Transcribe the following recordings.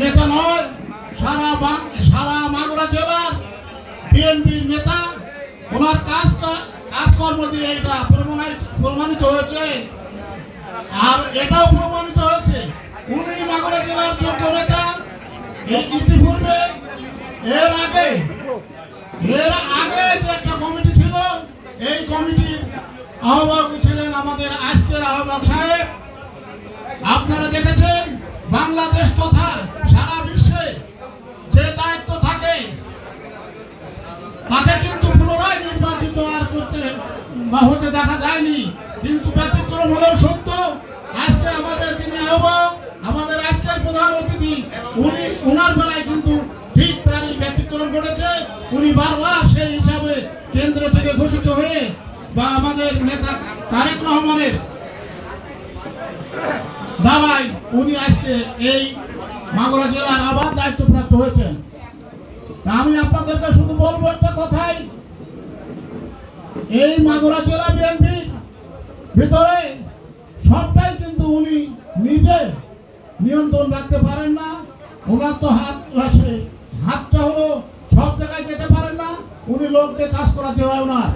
নেতা নয়, সারা সারা মাগুরা জেলার বিএনপির নেতা, ওনার কাজ কাজকর্ম দিয়ে এটা প্রমাণিত হয়েছে। আর এটাও প্রমাণিত হয়েছে। উনি মাগুরা জেলার যোগ্য নেতা। ইতিপূর্বে, এর আগে এর আগে যে একটা কমিটি ছিল, এই কমিটির আহ্বায়ক ছিলেন আমাদের আজকের আহ্বায়ক সাহেব। আপনারা দেখেছেন? বাংলাদেশ তথা সারা বিশ্বে যে দায়িত্ব থাকে, তাকে কিন্তু পুনরায় নির্বাচিত আর করতে হতে দেখা যায়নি। কিন্তু ব্যতিক্রম হলেও সত্য, আজকে আমাদের যিনি আহ্বায়ক, আমাদের আজকের প্রধান অতিথি, উনি ওনার বেলায় কিন্তু ঠিক তারই ব্যতিক্রম ঘটেছে। উনি বারবার সেই হিসাবে কেন্দ্র থেকে ঘোষিত হয়ে বা আমাদের নেতা তারেক রহমানের দাঁড়াই, উনি আজকে এই মাগুরা জেলার আবার দায়িত্বপ্রাপ্ত হয়েছেন। আমি আপনাদেরকে শুধু বলব একটা কথাই। এই মাগুরা জেলা বিএনপি ভিতরে সবটাই কিন্তু উনি নিজে নিয়ন্ত্রণ রাখতে পারেন না। ওনার তো হাত আসে হাতটা হলো সব জায়গায় যেতে পারেন না। উনি লোককে কাজ করাতে হয় ওনার।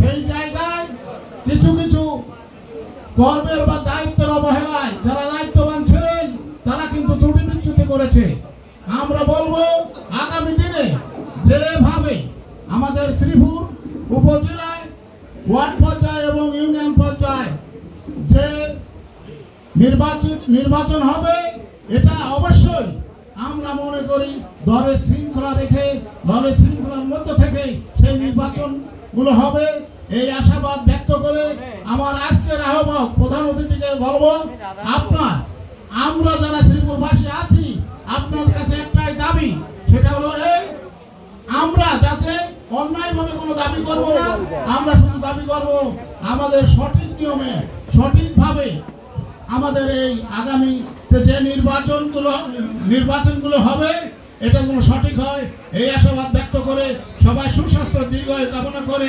সেই জায়গায় কিছু কিছু কর্মের বা দায়িত্বের অবহেলায় যারা দায়িত্ববান ছিলেন, তারা কিন্তু ত্রুটি বিচ্যুতি করেছে। আমরা বলব, আগামী দিনে যেভাবে আমাদের শ্রীপুর উপজেলায় ওয়ার্ড পর্যায়ে এবং ইউনিয়ন পর্যায়ে যে নির্বাচন নির্বাচন হবে, এটা অবশ্যই আমরা মনে করি দলের শৃঙ্খলা রেখে, দলের শৃঙ্খলার মধ্য থেকে সেই নির্বাচনগুলো হবে। এই আশাবাদ ব্যক্ত করে আমার আজকের আহ্বায়ক প্রধান অতিথিকে বলব, আপনার, আমরা যারা শ্রীপুরবাসী আছি, আপনার কাছে একটাই দাবি, সেটা হলো এই, আমরা যাতে অন্যায়ভাবে কোনো দাবি করব না, আমরা শুধু দাবি করব আমাদের সঠিক নিয়মে, সঠিকভাবে আমাদের এই আগামী যে নির্বাচনগুলো নির্বাচনগুলো হবে, এটা যেন সঠিক হয়, এই আশাবাদ ব্যক্ত করে সবাই সুস্বাস্থ্য দীর্ঘ কামনা করে